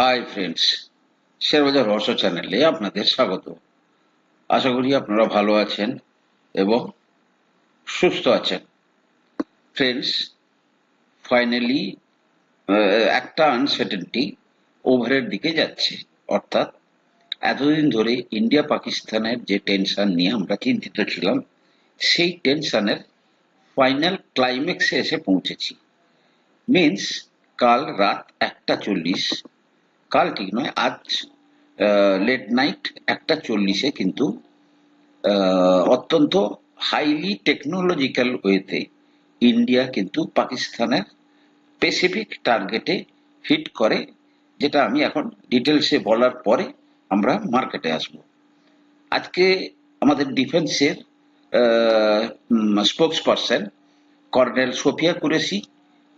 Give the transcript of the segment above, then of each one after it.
Hi friends শেয়ারবাজার রহস্য চ্যানেলে আপনাদের স্বাগত। আশা করি আপনারা ভালো আছেন এবং সুস্থ আছেন। ফ্রেন্ডস ফাইনালি একটা আনসার্টেনটি ওভারের দিকে যাচ্ছে। অর্থাৎ এতদিন ধরে ইন্ডিয়া পাকিস্তানের যে টেনশন নিয়ে আমরা চিন্তিত ছিলাম, সেই টেনশনের ফাইনাল ক্লাইম্যাক্সে এসে পৌঁছেছি। মিন্স কাল রাত একটা চল্লিশ কাল ঠিক নয়, আজ লেট নাইট একটা চল্লিশে কিন্তু অত্যন্ত হাইলি টেকনোলজিক্যাল ওয়েতে ইন্ডিয়া কিন্তু পাকিস্তানের স্পেসিফিক টার্গেটে হিট করে, যেটা আমি এখন ডিটেলসে বলার পরে আমরা মার্কেটে আসব। আজকে আমাদের ডিফেন্সের spokesperson colonel Sofiya Qureshi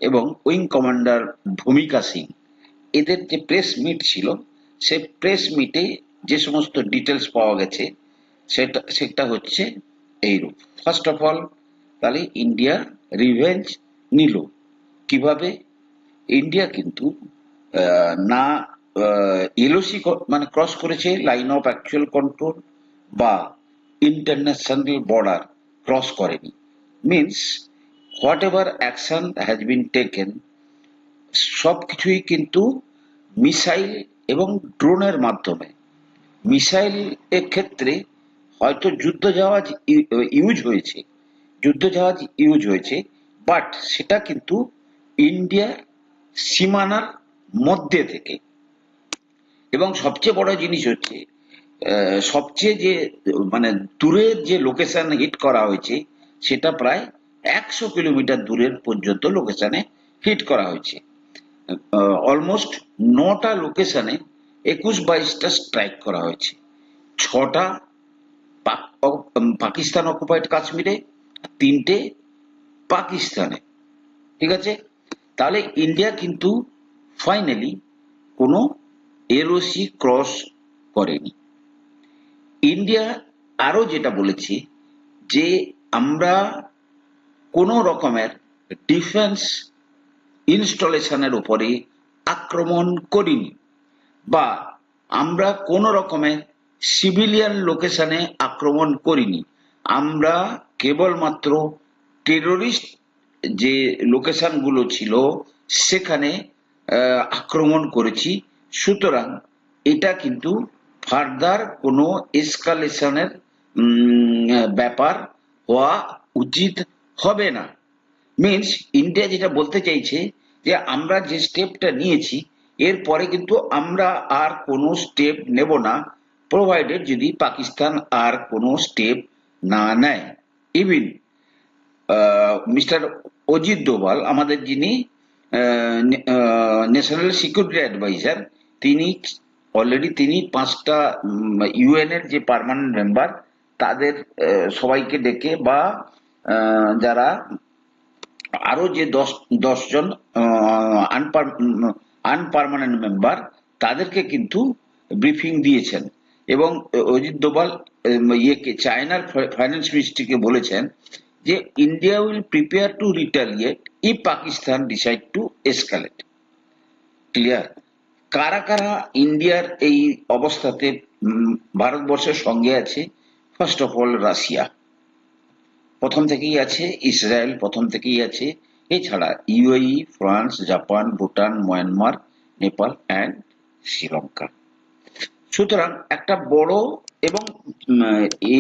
এবং উইং কমান্ডার ভূমিকা সিং। এদের যে প্রেস মিট ছিল সে প্রেস মিটে যে সমস্ত ডিটেলস পাওয়া গেছে, সেটা সেটা হচ্ছে এইরূপ। ফার্স্ট অফ অল তাহলে ইন্ডিয়া রিভেঞ্জ নিল। কীভাবে? ইন্ডিয়া কিন্তু না এলওসি মানে ক্রস করেছে লাইন অফ অ্যাকচুয়াল কন্ট্রোল বা ইন্টারন্যাশনাল বর্ডার ক্রস করেনি। Means whatever action has been taken সবকিছুই কিন্তু মিসাইল এবং ড্রোনের মাধ্যমে। মিসাইল এর ক্ষেত্রে হয়তো যুদ্ধ জাহাজ ইউজ হয়েছে যুদ্ধ জাহাজ ইউজ হয়েছে, বাট সেটা কিন্তু ইন্ডিয়ার সীমানার মধ্যে থেকে। এবং সবচেয়ে বড় জিনিস হচ্ছে সবচেয়ে যে মানে দূরের যে লোকেশন হিট করা হয়েছে, সেটা প্রায় একশো কিলোমিটার দূরের পর্যন্ত লোকেশনে হিট করা হয়েছে। অলমোস্ট নটা লোকেশনে একুশ বাইশটা স্ট্রাইক করা হয়েছে। ছটা পাক- পাকিস্তান অকুপাইড কাশ্মীরে, তিনটে পাকিস্তানে। ঠিক আছে? তাহলে ইন্ডিয়া কিন্তু ফাইনালি কোনো এলওসি ক্রস করেনি। ইন্ডিয়া আরও যেটা বলেছে যে আমরা কোনো রকমের ডিফেন্স ইনস্টলেশনের উপরে আক্রমণ করিনি বা আমরা কোনো রকমের সিভিলিয়ান লোকেশনে আক্রমণ করিনি। আমরা কেবলমাত্র টেরোরিস্ট যে লোকেশনগুলো ছিল সেখানে আক্রমণ করেছি। সুতরাং এটা কিন্তু ফার্দার কোনো এসকালেশনের ব্যাপার হওয়া উচিত হবে না। মিন্স, ইন্ডিয়া যেটা বলতে চাইছে যে আমরা যে স্টেপটা নিয়েছি এরপরে কিন্তু আমরা আর কোনো স্টেপ নেব না প্রোভাইডেড যদি পাকিস্তান আর কোনো স্টেপ না নেয়। ইভিন মিস্টার অজিত ডোভাল আমাদের যিনি ন্যাশনাল সিকিউরিটি অ্যাডভাইজার তিনি অলরেডি তিনি পাঁচটা ইউএন এর যে পার্মানেন্ট মেম্বার তাদের সবাইকে ডেকে বা যারা আরও যে দশ, দশজন আনপারমানেন্ট মেম্বার তাদেরকে কিন্তু ব্রিফিং দিয়েছেন। এবং অজিত দোভাল ইয়েকে চায়নার ফাইন্যান্স মিনিস্ট্রিকে বলেছেন যে India will prepare to retaliate if Pakistan decide to escalate clear কারা কারা ইন্ডিয়ার এই অবস্থাতে ভারতবর্ষের সঙ্গে আছে? ফার্স্ট অফ অল রাশিয়া প্রথম থেকেই আছে ইসরায়েল, প্রথম থেকেই আছে। এছাড়া UAE, France, Japan, Bhutan, Myanmar, Nepal and Sri Lanka. সুতরাং একটা বড় এবং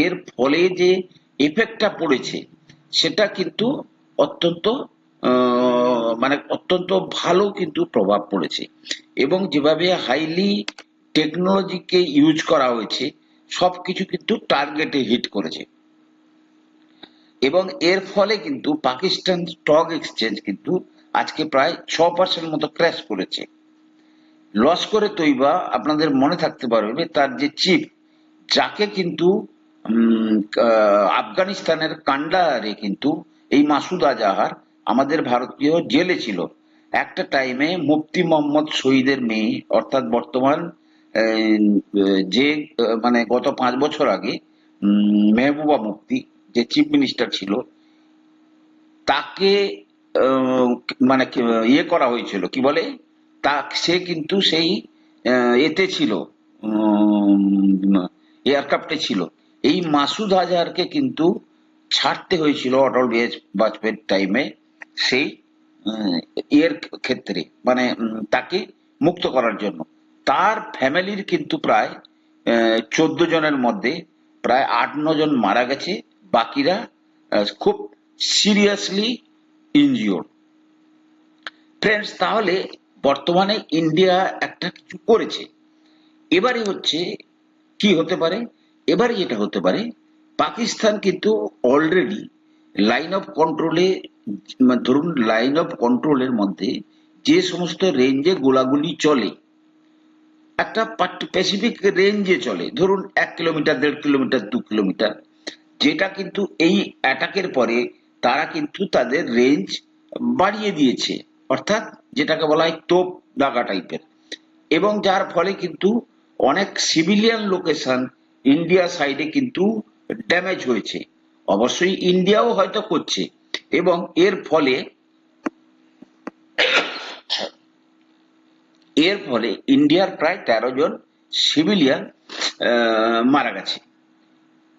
এর ফলে যে এফেক্টটা পড়েছে, সেটা কিন্তু অত্যন্ত মানে অত্যন্ত ভালো কিন্তু প্রভাব পড়েছে। এবং যেভাবে হাইলি টেকনোলজিকে ইউজ করা হয়েছে, সবকিছু কিন্তু টার্গেটে হিট করেছে। এবং এর ফলে কিন্তু পাকিস্তান স্টক এক্সচেঞ্জ কিন্তু আজকে প্রায় ছ পার্সেন্ট মতো ক্র্যাশ করেছে। লস করে তৈবা আপনাদের মনে থাকতে পারবে তার যে চিফ যাকে কিন্তু আফগানিস্তানের কান্ডাহারে কিন্তু এই মাসুদ আজাহার আমাদের ভারতীয় জেলে ছিল। একটা টাইমে মুফতি মোহাম্মদ শহীদের মেয়ে, অর্থাৎ বর্তমান যে মানে গত পাঁচ বছর আগে মেহবুবা মুফতি যে চিফ মিনিস্টার ছিল, তাকে মানে ইয়ে করা হয়েছিল, কি বলে? তা, সে কিন্তু সেই এতে ছিল এয়ারক্রাফটে ছিল। এই মাসুদ আজহারকে কিন্তু ছাড়তে হয়েছিল অটল বিহারী বাজপেয়ীর টাইমে সেই এর ক্ষেত্রে মানে তাকে মুক্ত করার জন্য। তার ফ্যামিলির কিন্তু প্রায় চোদ্দ জনের মধ্যে প্রায় আট ন জন মারা গেছে। বাকিরা খুব সিরিয়াসলি ইনজিওর্ড ফ্রেন্ডস তাহলে বর্তমানে ইন্ডিয়া একটা কিছু করেছে। এবারে হচ্ছে কি হতে পারে? এবারে যেটা হতে পারে, পাকিস্তান কিন্তু অলরেডি লাইন অফ কন্ট্রোলে ধরুন লাইন অফ কন্ট্রোলের মধ্যে যে সমস্ত রেঞ্জে গোলাগুলি চলে, একটা স্পেসিফিক রেঞ্জে চলে, ধরুন এক কিলোমিটার দেড় কিলোমিটার দু কিলোমিটার যেটা কিন্তু এই অ্যাটাকের পরে তারা কিন্তু তাদের রেঞ্জ বাড়িয়ে দিয়েছে। অর্থাৎ যেটাকে বলা হয় তোপ দাগা টাইপের এবং যার ফলে কিন্তু অনেক সিভিলিয়ান লোকেশন ইন্ডিয়া সাইডে কিন্তু ড্যামেজ হয়েছে। অবশ্যই ইন্ডিয়াও হয়তো করছে। এবং এর ফলে এর ফলে ইন্ডিয়ার প্রায় তেরো জন সিভিলিয়ান মারা গেছে।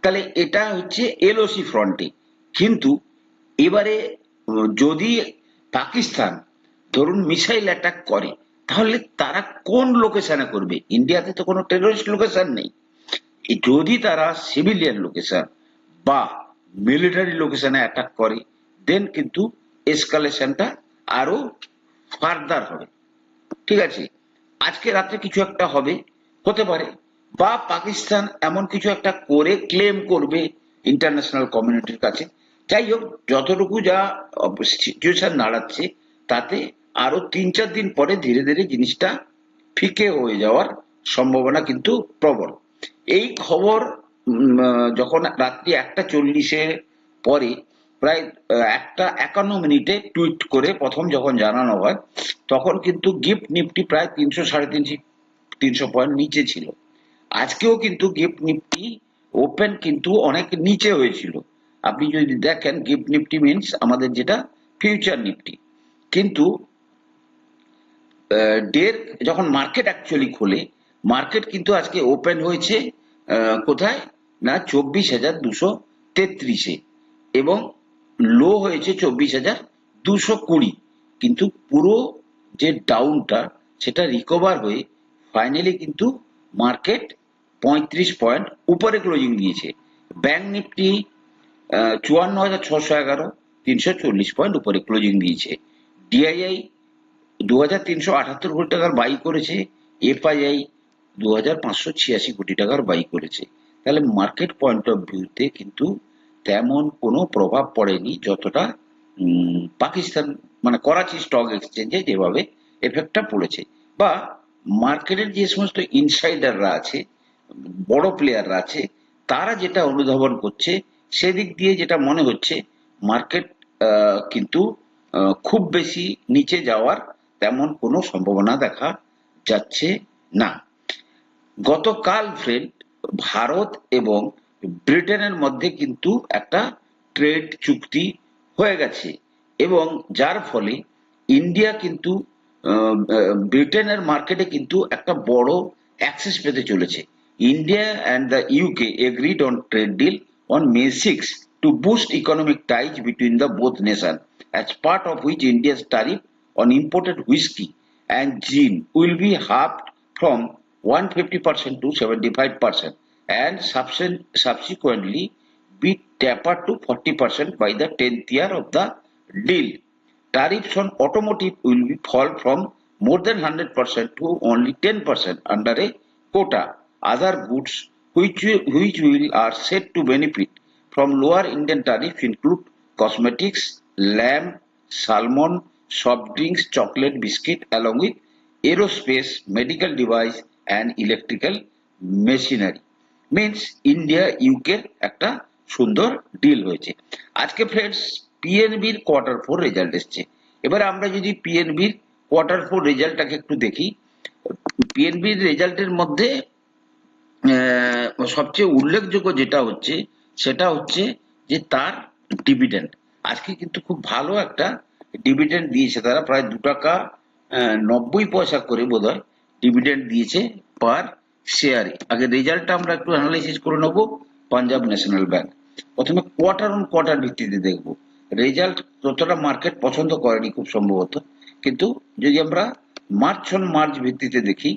তাহলে এটা হচ্ছে এলওসি ফ্রন্টে। কিন্তু এবারে, যদি পাকিস্তান ধরুন মিসাইল অ্যাটাক করে, তাহলে তারা কোন লোকেশনে করবে? ইন্ডিয়াতে তো কোনো টেরোরিস্ট লোকেশন নেই। যদি তারা সিভিলিয়ান লোকেশন বা মিলিটারি লোকেশনে অ্যাটাক করে দেন কিন্তু এসকালেশনটা আরও ফার্দার হবে। ঠিক আছে? আজকে রাতে কিছু একটা হবে। হতে পারে। বা পাকিস্তান এমন কিছু একটা করে ক্লেম করবে ইন্টারন্যাশনাল কমিউনিটির কাছে। যাই হোক, যতটুকু যা সিচুয়েশন দাঁড়াচ্ছে তাতে আরও তিন চার দিন পরে ধীরে ধীরে জিনিসটা ফিকে হয়ে যাওয়ার সম্ভাবনা কিন্তু প্রবল। এই খবর যখন রাত্রি একটা চল্লিশে পরে প্রায় একটা একান্ন মিনিটে টুইট করে প্রথম যখন জানানো হয়, তখন কিন্তু গিফট নিফটি প্রায় তিনশো সাড়ে তিনশো তিনশো পয়েন্ট নিচে ছিল। আজকেও কিন্তু গিফট নিফটি ওপেন কিন্তু অনেক নিচে হয়েছিল। আপনি যদি দেখেন গিফট নিফটি মিনস আমাদের যেটা ফিউচার নিফটি কিন্তু ডের যখন মার্কেট অ্যাকচুয়ালি খোলে মার্কেট কিন্তু আজকে ওপেন হয়েছে কোথায়? না, চব্বিশ হাজার দুশো তেত্রিশে। এবং লো হয়েছে চব্বিশ হাজার দুশো কুড়ি। কিন্তু পুরো যে ডাউনটা সেটা রিকভার হয়ে ফাইনালি কিন্তু মার্কেট পঁয়ত্রিশ পয়েন্ট উপরে ক্লোজিং দিয়েছে। ব্যাংক নিফটি চুয়ান্ন হাজার ছশো এগারো, তিনশো চল্লিশ পয়েন্ট উপরে ক্লোজিং দিয়েছে। ডিআইআই দু হাজার তিনশো আটাত্তর কোটি টাকার বাই করেছে। এফআইআই দু হাজার পাঁচশো ছিয়াশি কোটি টাকার বাই করেছে। তাহলে মার্কেট পয়েন্ট অফ ভিউতে কিন্তু তেমন কোনো প্রভাব পড়েনি যতটা পাকিস্তান মানে করাচি স্টক এক্সচেঞ্জে যেভাবে এফেক্টটা পড়েছে। বা মার্কেটের যে সমস্ত ইনসাইডাররা আছে বড় প্লেয়াররা আছে, তারা যেটা অনুধাবন করছে, সেদিক দিয়ে যেটা মনে হচ্ছে মার্কেট কিন্তু খুব বেশি নিচে যাওয়ার তেমন কোনো সম্ভাবনা দেখা যাচ্ছে না। গতকাল ফ্রেন্ড ভারত এবং ব্রিটেনের মধ্যে কিন্তু একটা ট্রেড চুক্তি হয়ে গেছে এবং যার ফলে ইন্ডিয়া কিন্তু ব্রিটেনের মার্কেটে কিন্তু একটা বড় অ্যাক্সেস পেতে চলেছে। India and the UK agreed on trade deal on May 6 to boost economic ties between the both nations, as part of which India's tariff on imported whiskey and gin will be halved from 150% to 75% and subsequently be tapered to 40% by the 10th year of the deal. Tariffs on automotive will fall from more than 100% to only 10% under a quota Other goods which, which will are said to benefit from lower Indian tariffs include cosmetics, lamb, salmon, soft drinks, chocolate, biscuit, along with aerospace, medical device, and electrical machinery. Means India ইউকের একটা সুন্দর deal হয়েছে আজকে friends পিএনবির quarter four result এসছে এবার আমরা যদি পিএনবির কোয়ার্টার ফোর রেজাল্টটাকে একটু দেখি পিএনবির রেজাল্টের মধ্যে সবচেয়ে উল্লেখযোগ্য যেটা হচ্ছে, সেটা হচ্ছে যে তার ডিভিডেন্ড আজকে কিন্তু খুব ভালো একটা ডিভিডেন্ড দিয়েছে তারা, প্রায় দু টাকা নব্বই পয়সা করে বোধ হয় ডিভিডেন্ড দিয়েছে পার শেয়ারে আগে রেজাল্টটা আমরা একটু অ্যানালাইসিস করে নেব, পাঞ্জাব ন্যাশনাল ব্যাংক। প্রথমে কোয়ার্টার অন কোয়ার্টার ভিত্তিতে দেখব। রেজাল্ট ততটা মার্কেট পছন্দ করেনি খুব সম্ভবত। কিন্তু যদি আমরা মার্চ অন মার্চ ভিত্তিতে দেখি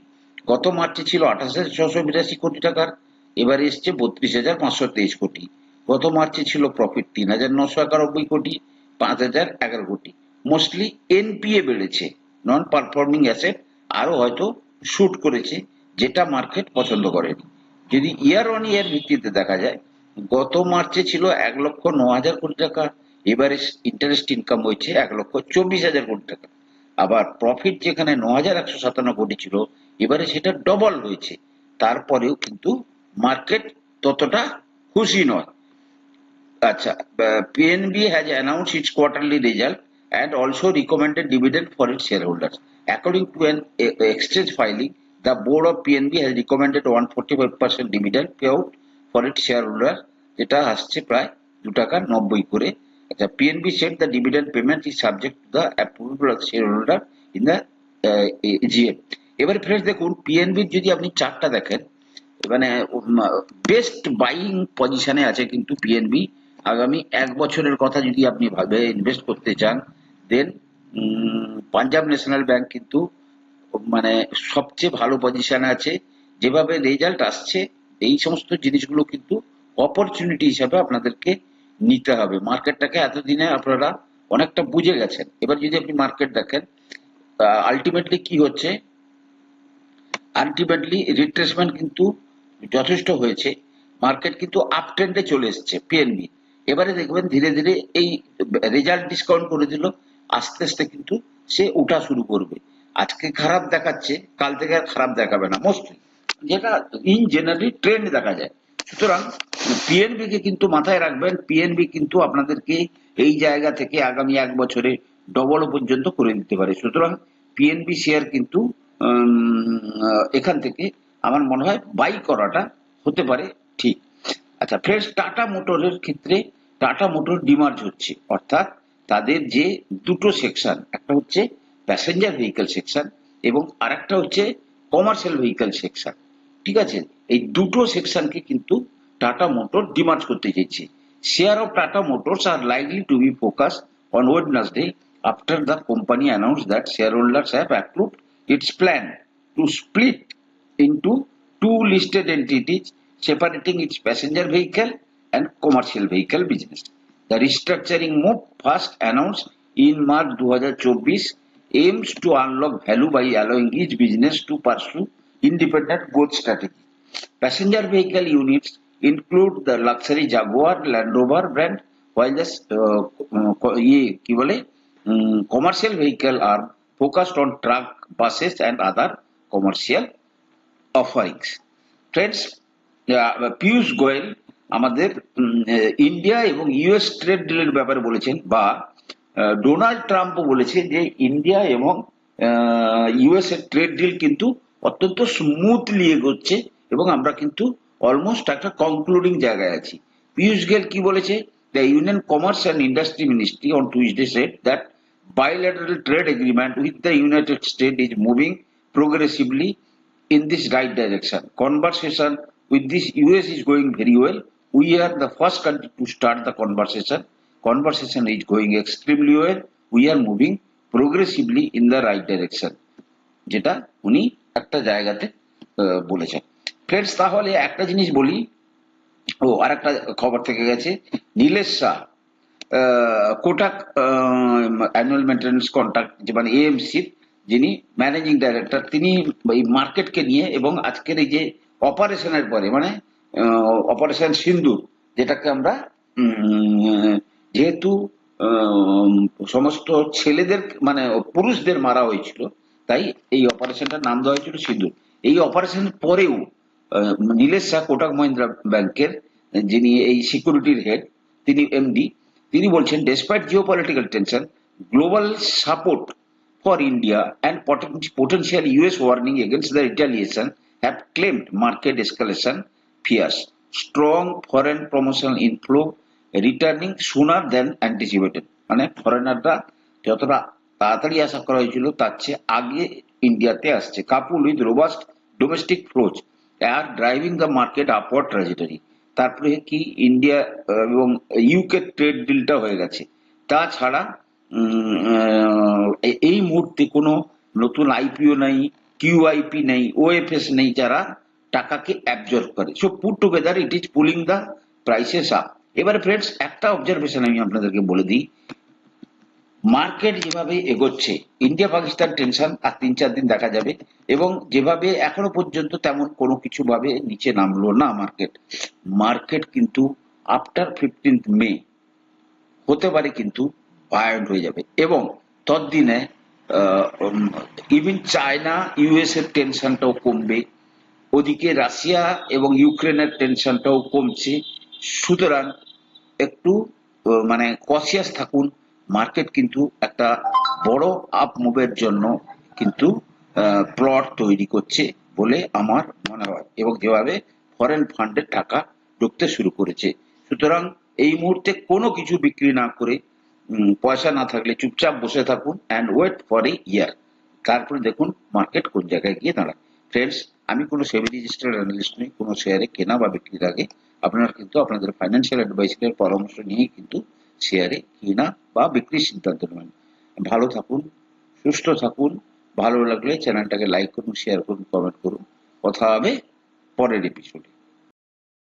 গত মার্চে ছিল আঠাশ হাজার ছশো বিরাশি কোটি টাকার, এবারে এসছে বত্রিশ হাজার পাঁচশো তেইশ কোটি। গত মার্চে ছিল প্রফিট তিন হাজার নশো একানব্বই কোটি, পাঁচ হাজার এগারো কোটি। মোস্টলি এনপিএ বেড়েছে নন পারফর্মিং অ্যাসেট আরও হয়তো শুট করেছে, যেটা মার্কেট পছন্দ করেনি। যদি ইয়ার অন ইয়ার ভিত্তিতে দেখা যায়, গত মার্চে ছিল এক লক্ষ ন হাজার কোটি টাকা, এবারে ইন্টারেস্ট ইনকাম হয়েছে এক লক্ষ চব্বিশ হাজার কোটি টাকা। আবার প্রফিট যেখানে ন হাজার একশো সাতান্ন কোটি ছিল এবারে সেটা ডবল হয়েছে তারপরেও কিন্তু মার্কেট ততটা খুশি নয় আচ্ছা PNB has announce its quarterly result and also recommended dividend for its shareholders. According to an uh, exchange filing, the board of PNB has recommended 145% dividend payout for its shareholders যেটা আসছে প্রায় দু টাকা নব্বই করে আচ্ছা PNB set the dividend payment is subject to the approval of shareholder in the GM এবারে friends দেখুন পিএনবির যদি আপনি চার্টটা দেখেন মানে বেস্ট বাইং পজিশনে আছে কিন্তু পিএনবি আগামী এক বছরের কথা যদি আপনি ভাবে ইনভেস্ট করতে চান দেন পাঞ্জাব ন্যাশনাল ব্যাংক কিন্তু মানে সবচেয়ে ভালো পজিশনে আছে। যেভাবে রেজাল্ট আসছে, এই সমস্ত জিনিসগুলো কিন্তু অপরচুনিটি হিসাবে আপনাদেরকে নিতে হবে। মার্কেটটাকে এতদিনে আপনারা অনেকটা বুঝে গেছেন। এবার যদি আপনি মার্কেট দেখেন আলটিমেটলি কি হচ্ছে? আলটিমেটলি রিট্রেসমেন্ট কিন্তু যথেষ্ট হয়েছে। মার্কেট কিন্তু আপ ট্রেন্ডে চলে এসছে পিএনবি এবারে দেখবেন ধীরে ধীরে এই রেজাল্ট ডিসকাউন্ট করে দিল, আস্তে আস্তে কিন্তু সে উঠা শুরু করবে। আজকে খারাপ দেখাচ্ছে, কাল থেকে আর খারাপ দেখাবে না মোস্টলি যেটা ইন জেনারেলি ট্রেন্ড দেখা যায়। সুতরাং পিএনবি কে কিন্তু মাথায় রাখবেন পিএনবি কিন্তু আপনাদেরকে এই জায়গা থেকে আগামী এক বছরে ডবল পর্যন্ত করে দিতে পারে। সুতরাং পিএনবি শেয়ার কিন্তু এখান থেকে আমার মনে হয় বাই করাটা হতে পারে ঠিক। আচ্ছা ফ্রেন্ডস টাটা মোটরের ক্ষেত্রে টাটা মোটর ডিমার্জ হচ্ছে। অর্থাৎ তাদের যে দুটো সেকশন একটা হচ্ছে প্যাসেঞ্জার ভেহিকল সেকশন এবং আরেকটা হচ্ছে কমার্শিয়াল ভেহিকল সেকশন ঠিক আছে? এই দুটো সেকশনকে কিন্তু টাটা মোটর ডিমার্জ করতে চাইছে share of Tata Motors are likely to be focus on Wednesday after the company announced that shareholders have approved its plan to split into two listed entities separating its passenger vehicle and commercial vehicle business. The restructuring move first announced in March 2024 aims to unlock value by allowing each business to pursue independent growth strategy. Passenger vehicle units include the luxury Jaguar Land Rover brand, while the কি বলে commercial vehicle are focused on truck, buses and other commercial offerings. Friends, Pius Goyal আমাদের India এবং US trade ডিলের ব্যাপারে বলেছেন বা Donald ট্রাম্পও বলেছেন যে India এবং ইউএস এর ট্রেড ডিল কিন্তু অত্যন্ত স্মুথলি এগোচ্ছে এবং আমরা কিন্তু অলমোস্ট একটা কনক্লুডিং জায়গায় আছি। পিয়ুষ গেল কি বলেছে? The union commerce and industry ministry on Tuesday said that bilateral trade agreement with the United State is moving progressively in this right direction conversation with this US is going very well we are the first country to start the conversation conversation is going extremely well we are moving progressively in the right direction যেটা উনি একটা জায়গাতে বলেছেন। Friends তাহলে একটা জিনিস বলি। ও আর একটা খবর থেকে গেছে। Nilesh Shah Kotak annual maintenance contract যে মানে এএমসির যিনি ম্যানেজিং ডাইরেক্টর তিনি এই মার্কেটকে নিয়ে এবং আজকের এই যে অপারেশনের পরে মানে অপারেশন সিন্দুর, যেটাকে আমরা যেহেতু সমস্ত ছেলেদের মানে পুরুষদের মারা হয়েছিল, তাই এই অপারেশনটার নাম দেওয়া হয়েছিল সিন্দুর। এই অপারেশনের পরেও নীলেশ শাহ কোটাক মহিন্দ্রা ব্যাংকের, যিনি এই সিকিউরিটির হেড তিনি এমডি তিনি বলছেন despite geopolitical tension global support for India and potential US warning against the retaliation have claimed market escalation fears strong foreign promotional inflow returning sooner than anticipated মানে ফরেনাররা যতটা তাড়াতাড়ি আশা করা হয়েছিল, তার চেয়ে আগে ইন্ডিয়াতে আসছে। Couple with robust domestic flows R driving the market upward trajectory তারপরে কি ইন্ডিয়া এবং ইউকে ট্রেড ডিলটা হয়ে গেছে। তাছাড়া এই মুহূর্তে কোনো নতুন আইপিও নেই কিউআইপি নেই ওএফএস নেই যারা টাকাকে অ্যাবজর্ব করে। So put together it is pulling the prices up এবারে ফ্রেন্ডস একটা অবজারভেশন আমি আপনাদেরকে বলে দিই। মার্কেট যেভাবে এগোচ্ছে, ইন্ডিয়া, পাকিস্তান টেনশন আর তিন চার দিন দেখা যাবে এবং যেভাবে এখনও পর্যন্ত তেমন কোনো কিছু ভাবে নিচে নামলো না মার্কেট। মার্কেট কিন্তু আফটার ফিফটিন্থ মে হতে পারে কিন্তু ভায়োলেন্ট হয়ে যাবে এবং ততদিনে ইভিন চায়না ইউএস এর টেনশনটাও কমবে, ওদিকে রাশিয়া এবং ইউক্রেনের টেনশনটাও কমছে। সুতরাং একটু মানে কসিয়াস থাকুন মার্কেট কিন্তু একটা বড় আপ মুভের জন্য কিন্তু প্লট তৈরি করছে বলে আমার মনে হয় এবং যেভাবে ফরেন ফান্ডের টাকা ঢুকতে শুরু করেছে। সুতরাং এই মুহূর্তে কোনো কিছু বিক্রি না করে পয়সা না থাকলে চুপচাপ বসে থাকুন and wait for a year তারপরে দেখুন মার্কেট কোন জায়গায় গিয়ে দাঁড়ায়। ফ্রেন্ডস আমি কোনো সেভি রেজিস্টার্ড অ্যানালিস্ট নই, কোনো শেয়ারে কেনা বা বিক্রির আগে। আপনারা কিন্তু আপনাদের ফাইন্যান্সিয়াল অ্যাডভাইসারের পরামর্শ নিয়ে কিন্তু শেয়ারে কিনা বা বিক্রির সিদ্ধান্ত নেবেন। ভালো থাকুন, সুস্থ থাকুন, ভালো লাগলে চ্যানেলটাকে লাইক করুন শেয়ার করুন কমেন্ট করুন। কথা হবে পরের এপিসোডে